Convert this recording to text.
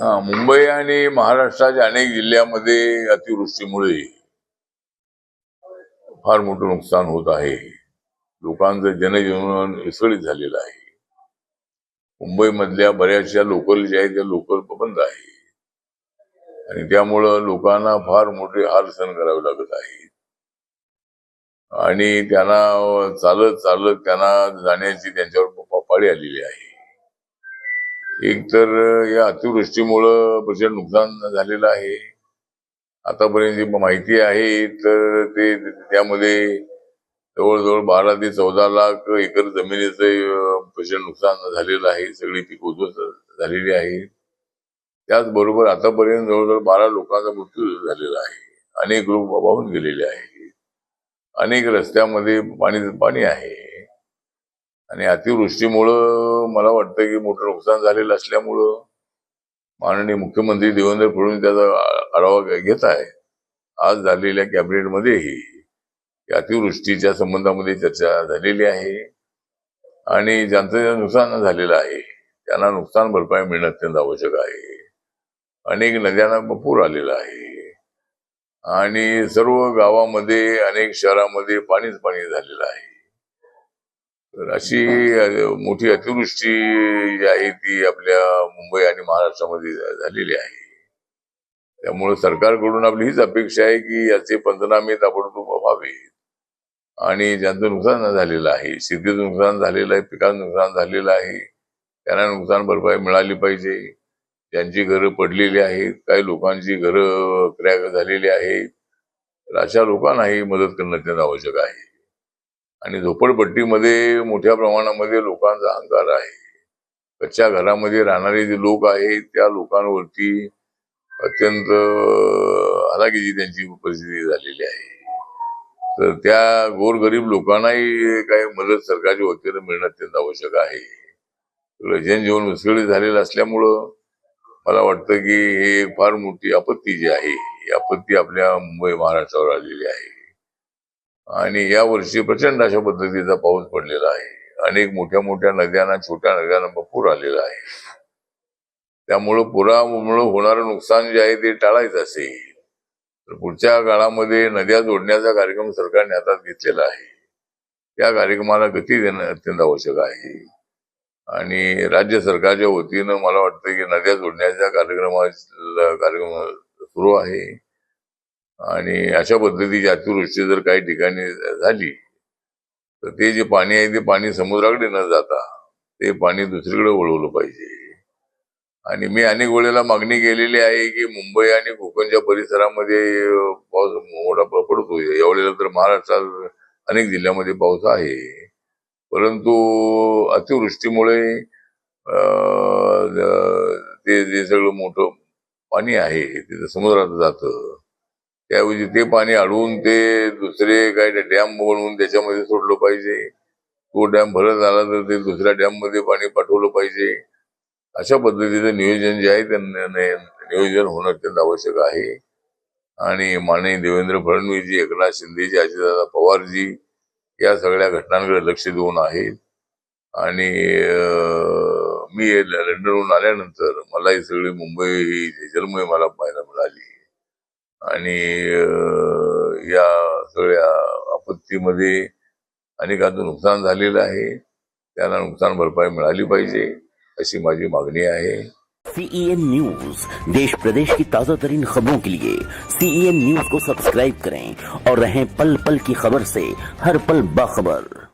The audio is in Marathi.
हा, मुंबई आणि महाराष्ट्राच्या अनेक जिल्ह्यामध्ये अतिवृष्टीमुळे फार मोठं नुकसान होत आहे. लोकांचं जनजीवन विस्कळीत झालेलं आहे. मुंबईमधल्या बऱ्याचशा लोकल ज्या आहेत त्या लोकल बंद आहे. आणि त्यामुळं लोकांना फार मोठे हाल सहन करावे लागत आहेत. आणि त्यांना चालत चालत त्यांना जाण्याची त्यांच्यावर पाळी आलेली आहे. एक तर या अतिवृष्टीमुळं प्रचंड नुकसान झालेलं आहे. आतापर्यंत जी माहिती आहे तर ते त्यामध्ये जवळजवळ बारा ते चौदा लाख एकर जमिनीचं प्रचंड नुकसान झालेलं आहे. सगळी पीक उद्ध्वस्त झालेली आहे. त्याचबरोबर आतापर्यंत जवळजवळ बारा लोकांचा मृत्यू झालेला आहे. अनेक लोक वाहून गेलेले आहेत. अनेक रस्त्यामध्ये पाणी पाणी आहे. आणि अतिवृष्टीमुळं मला वाटतं की मोठं नुकसान झालेलं असल्यामुळं माननीय मुख्यमंत्री देवेंद्र फडणवीस त्याचा आढावा घेत आहे. आज झालेल्या कॅबिनेटमध्येही अतिवृष्टीच्या संबंधामध्ये चर्चा झालेली आहे आणि ज्यांचं नुकसान झालेलं आहे त्यांना नुकसान भरपाई मिळणं अत्यंत आवश्यक आहे. अनेक नद्यांना पूर आलेला आहे आणि सर्व गावामध्ये अनेक शहरामध्ये पाणीच पाणी झालेलं आहे. तर अशी मोठी अतिवृष्टी जी आहे ती आपल्या मुंबई आणि महाराष्ट्रामध्ये झालेली आहे. त्यामुळे सरकारकडून आपली हीच अपेक्षा आहे की याचे पंचनामे ताबडतोब व्हावे. आणि ज्यांचं नुकसान झालेलं आहे शेतीचं नुकसान झालेलं आहे पिकाचं नुकसान झालेलं आहे त्यांना नुकसान भरपाई मिळाली पाहिजे. ज्यांची घरं पडलेली आहेत काही लोकांची घरं क्रॅक झालेली आहेत. तर अशा लोकांनाही मदत करणं अत्यंत आवश्यक आहे. आणि झोपडपट्टीमध्ये मोठ्या प्रमाणामध्ये लोकांचा अहंकार आहे. कच्च्या घरामध्ये राहणारे जे लोक आहेत त्या लोकांवरती अत्यंत हलाखीची त्यांची परिस्थिती झालेली आहे. तर त्या गोरगरीब लोकांनाही काही मदत सरकारच्या वतीनं मिळणं अत्यंत आवश्यक आहे. जनजीवन विस्कळीत झालेलं असल्यामुळं मला वाटतं की हे फार मोठी आपत्ती जी आहे ही आपत्ती आपल्या मुंबई महाराष्ट्रावर आलेली आहे. आणि या वर्षी प्रचंड अशा पद्धतीचा पाऊस पडलेला आहे. अनेक मोठ्या मोठ्या नद्यांना छोट्या नद्यांना पूर आलेला आहे. त्यामुळं पुरामुळं होणारं नुकसान जे आहे ते टाळायचं असेल तर पुढच्या काळामध्ये नद्या जोडण्याचा कार्यक्रम सरकारने हातात घेतलेला आहे. त्या कार्यक्रमाला गती देणं अत्यंत आवश्यक आहे. आणि राज्य सरकारच्या वतीनं मला वाटतं की नद्या जोडण्याच्या कार्यक्रमाला कार्यक्रम सुरू आहे. आणि अशा पद्धतीची अतिवृष्टी जर काही ठिकाणी झाली तर ते जे पाणी आहे ते पाणी समुद्राकडे न जाता ते पाणी दुसरीकडे वळवलं पाहिजे. आणि मी अनेक वेळेला मागणी केलेली आहे की मुंबई आणि कोकणच्या परिसरामध्ये पाऊस मोठा पडतो यावेळेला तर महाराष्ट्रात अनेक जिल्ह्यामध्ये पाऊस आहे. परंतु अतिवृष्टीमुळे ते जे सगळं मोठं पाणी आहे ते समुद्रात जातं. त्याऐवजी ते पाणी अडवून ते दुसरे काही डॅम बनवून त्याच्यामध्ये सोडलं पाहिजे. तो डॅम भरत आला तर ते दुसऱ्या डॅममध्ये पाणी पाठवलं पाहिजे. अशा पद्धतीचं नियोजन जे आहे ते नियोजन होणं अत्यंत आवश्यक आहे. आणि माननीय देवेंद्र फडणवीसजी एकनाथ शिंदेजी अजितदादा पवारजी या सगळ्या घटनांकडे लक्ष देऊन आहेत. आणि मी लंडनहून आल्यानंतर मला ही सगळी मुंबई ही जलमय मला पाहायला मिळाली. आणि या सगळ्या आपत्तीमध्ये अनेकांचं नुकसान झालेलं आहे. त्यांना नुकसान भरपाई मिळाली पाहिजे अशी माझी मागणी आहे. सीईएन न्यूज देश प्रदेश की ताजा तरीन खबरों के लिए सीईएन न्यूज को सब्सक्राइब करें और रहें पल पल की खबर से हर पल बाखबर।